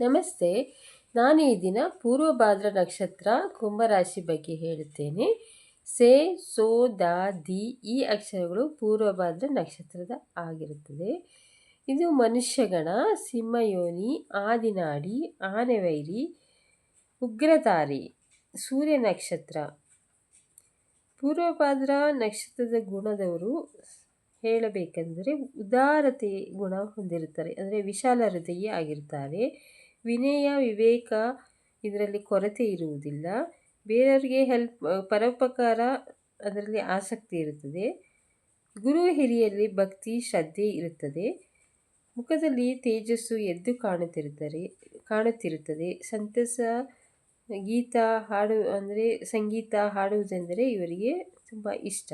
ನಮಸ್ತೆ. ನಾನು ಈ ದಿನ ಪೂರ್ವಭಾದ್ರ ನಕ್ಷತ್ರ ಕುಂಭರಾಶಿ ಬಗ್ಗೆ ಹೇಳುತ್ತೇನೆ. ಸೆ, ಸೋ, ದ, ದಿ ಈ ಅಕ್ಷರಗಳು ಪೂರ್ವಭಾದ್ರ ನಕ್ಷತ್ರದ ಆಗಿರುತ್ತದೆ. ಇದು ಮನುಷ್ಯಗಣ, ಸಿಂಹಯೋನಿ, ಆದಿನಾಡಿ, ಆನೆವೈರಿ, ಉಗ್ರತಾರಿ, ಸೂರ್ಯ ನಕ್ಷತ್ರ. ಪೂರ್ವಭಾದ್ರ ನಕ್ಷತ್ರದ ಗುಣದವರು ಹೇಳಬೇಕೆಂದರೆ ಉದಾರತೆ ಗುಣ ಹೊಂದಿರುತ್ತಾರೆ. ಅಂದರೆ ವಿಶಾಲ ಹೃದಯ ಆಗಿರ್ತಾರೆ ವಿನಯ, ವಿವೇಕ ಇದರಲ್ಲಿ ಕೊರತೆ ಇರುವುದಿಲ್ಲ. ಬೇರೆಯವರಿಗೆ ಹೆಲ್ಪ್ ಪರೋಪಕಾರ ಅದರಲ್ಲಿ ಆಸಕ್ತಿ ಇರುತ್ತದೆ. ಗುರು ಹಿರಿಯಲ್ಲಿ ಭಕ್ತಿ, ಶ್ರದ್ಧೆ ಇರುತ್ತದೆ. ಮುಖದಲ್ಲಿ ತೇಜಸ್ಸು ಎದ್ದು ಕಾಣುತ್ತಿರುತ್ತಾರೆ, ಕಾಣುತ್ತಿರುತ್ತದೆ. ಸಂತಸ, ಗೀತ ಹಾಡು ಅಂದರೆ, ಸಂಗೀತ ಹಾಡುವುದೆಂದರೆ ಇವರಿಗೆ ತುಂಬ ಇಷ್ಟ.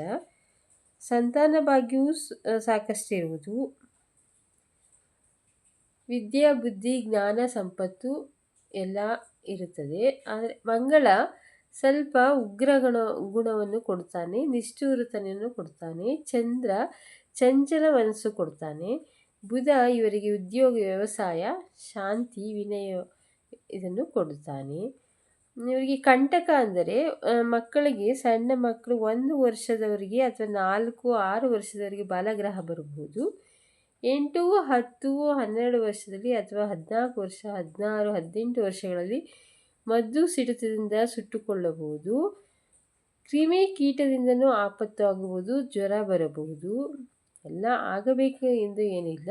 ಸಂತಾನ ಭಾಗ್ಯವೂ ಸಾಕಷ್ಟಿರುವುದು. ವಿದ್ಯಾ, ಬುದ್ಧಿ, ಜ್ಞಾನ, ಸಂಪತ್ತು ಎಲ್ಲ ಇರುತ್ತದೆ. ಆದರೆ ಮಂಗಳ ಸ್ವಲ್ಪ ಉಗ್ರ ಗುಣ ಗುಣವನ್ನು ಕೊಡ್ತಾನೆ ನಿಷ್ಠುರತನೆಯನ್ನು ಕೊಡ್ತಾನೆ, ಚಂದ್ರ ಚಂಚಲ ಮನಸ್ಸು ಕೊಡ್ತಾನೆ, ಬುಧ ಇವರಿಗೆ ಉದ್ಯೋಗ, ವ್ಯವಸಾಯ, ಶಾಂತಿ, ವಿನಯ ಇದನ್ನು ಕೊಡುತ್ತಾನೆ ಇವರಿಗೆ ಕಂಟಕ ಅಂದರೆ ಮಕ್ಕಳಿಗೆ ಸಣ್ಣ ಮಕ್ಕಳು ಒಂದು ವರ್ಷದವರಿಗೆ ಅಥವಾ ನಾಲ್ಕು, ಆರು ವರ್ಷದವರಿಗೆ ಬಾಲಗ್ರಹ ಬರಬಹುದು. ಎಂಟು, ಹತ್ತು, ಹನ್ನೆರಡು ವರ್ಷದಲ್ಲಿ ಅಥವಾ ಹದಿನಾಲ್ಕು ವರ್ಷ, ಹದಿನಾರು, ಹದಿನೆಂಟು ವರ್ಷಗಳಲ್ಲಿ ಮದ್ದು ಸಿಡಿತದಿಂದ ಸುಟ್ಟುಕೊಳ್ಳಬಹುದು. ಕ್ರಿಮಿ ಕೀಟದಿಂದನೂ ಆಪತ್ತು ಆಗಬಹುದು ಜ್ವರ ಬರಬಹುದು. ಎಲ್ಲ ಆಗಬೇಕು ಎಂದು ಏನಿಲ್ಲ.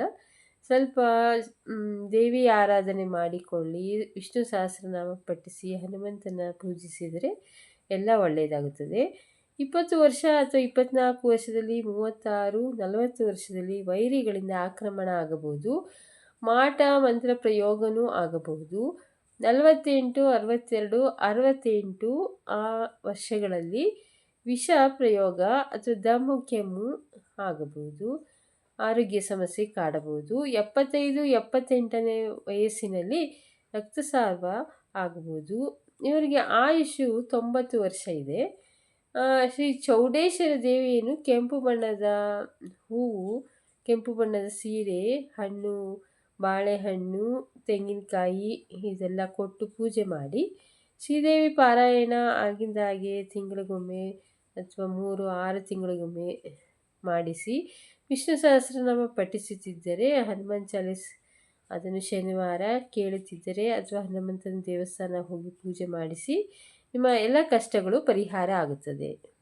ಸ್ವಲ್ಪ ದೇವಿ ಆರಾಧನೆ ಮಾಡಿಕೊಳ್ಳಿ, ವಿಷ್ಣು ಸಹಸ್ರನಾಮ ಪಠಿಸಿ, ಹನುಮಂತನ ಪೂಜಿಸಿದರೆ ಎಲ್ಲ ಒಳ್ಳೆಯದಾಗುತ್ತದೆ. ಇಪ್ಪತ್ತು ವರ್ಷ ಅಥವಾ ಇಪ್ಪತ್ತ್ನಾಲ್ಕು ವರ್ಷದಲ್ಲಿ, ಮೂವತ್ತಾರು, ನಲವತ್ತು ವರ್ಷದಲ್ಲಿ ವೈರಿಗಳಿಂದ ಆಕ್ರಮಣ ಆಗಬಹುದು. ಮಾಟ ಮಂತ್ರ ಪ್ರಯೋಗನೂ ಆಗಬಹುದು. ನಲವತ್ತೆಂಟು, ಅರವತ್ತೆರಡು, ಅರವತ್ತೆಂಟು ಆ ವರ್ಷಗಳಲ್ಲಿ ವಿಷ ಪ್ರಯೋಗ ಅಥವಾ ದಮ್ಮು, ಕೆಮ್ಮು ಆಗಬಹುದು. ಆರೋಗ್ಯ ಸಮಸ್ಯೆ ಕಾಡಬಹುದು. ಎಪ್ಪತ್ತೈದು, ಎಪ್ಪತ್ತೆಂಟನೇ ವಯಸ್ಸಿನಲ್ಲಿ ರಕ್ತಸ್ರಾವ ಆಗಬಹುದು. ಇವರಿಗೆ ಆಯುಷು ತೊಂಬತ್ತು ವರ್ಷ ಇದೆ. ಶ್ರೀ ಚೌಡೇಶ್ವರ ದೇವಿಯನ್ನು ಕೆಂಪು ಬಣ್ಣದ ಹೂವು, ಕೆಂಪು ಬಣ್ಣದ ಸೀರೆ, ಹಣ್ಣು, ಬಾಳೆಹಣ್ಣು, ತೆಂಗಿನಕಾಯಿ ಇದೆಲ್ಲ ಕೊಟ್ಟು ಪೂಜೆ ಮಾಡಿ ಶ್ರೀದೇವಿ ಪಾರಾಯಣ ಆಗಿಂದಾಗೆ ತಿಂಗಳಿಗೊಮ್ಮೆ ಅಥವಾ ಮೂರು, ಆರು ತಿಂಗಳಿಗೊಮ್ಮೆ ಮಾಡಿಸಿ ವಿಷ್ಣು ಸಹಸ್ರನಾಮ ಪಠಿಸುತ್ತಿದ್ದರೆ ಹನುಮಾನ್ ಚಾಲೀಸ್ ಅದನ್ನು ಶನಿವಾರ ಕೇಳುತ್ತಿದ್ದರೆ ಅಥವಾ ಹನುಮಂತನ ದೇವಸ್ಥಾನ ಹೋಗಿ ಪೂಜೆ ಮಾಡಿಸಿ ನಿಮ್ಮ ಎಲ್ಲ ಕಷ್ಟಗಳು ಪರಿಹಾರ ಆಗುತ್ತದೆ.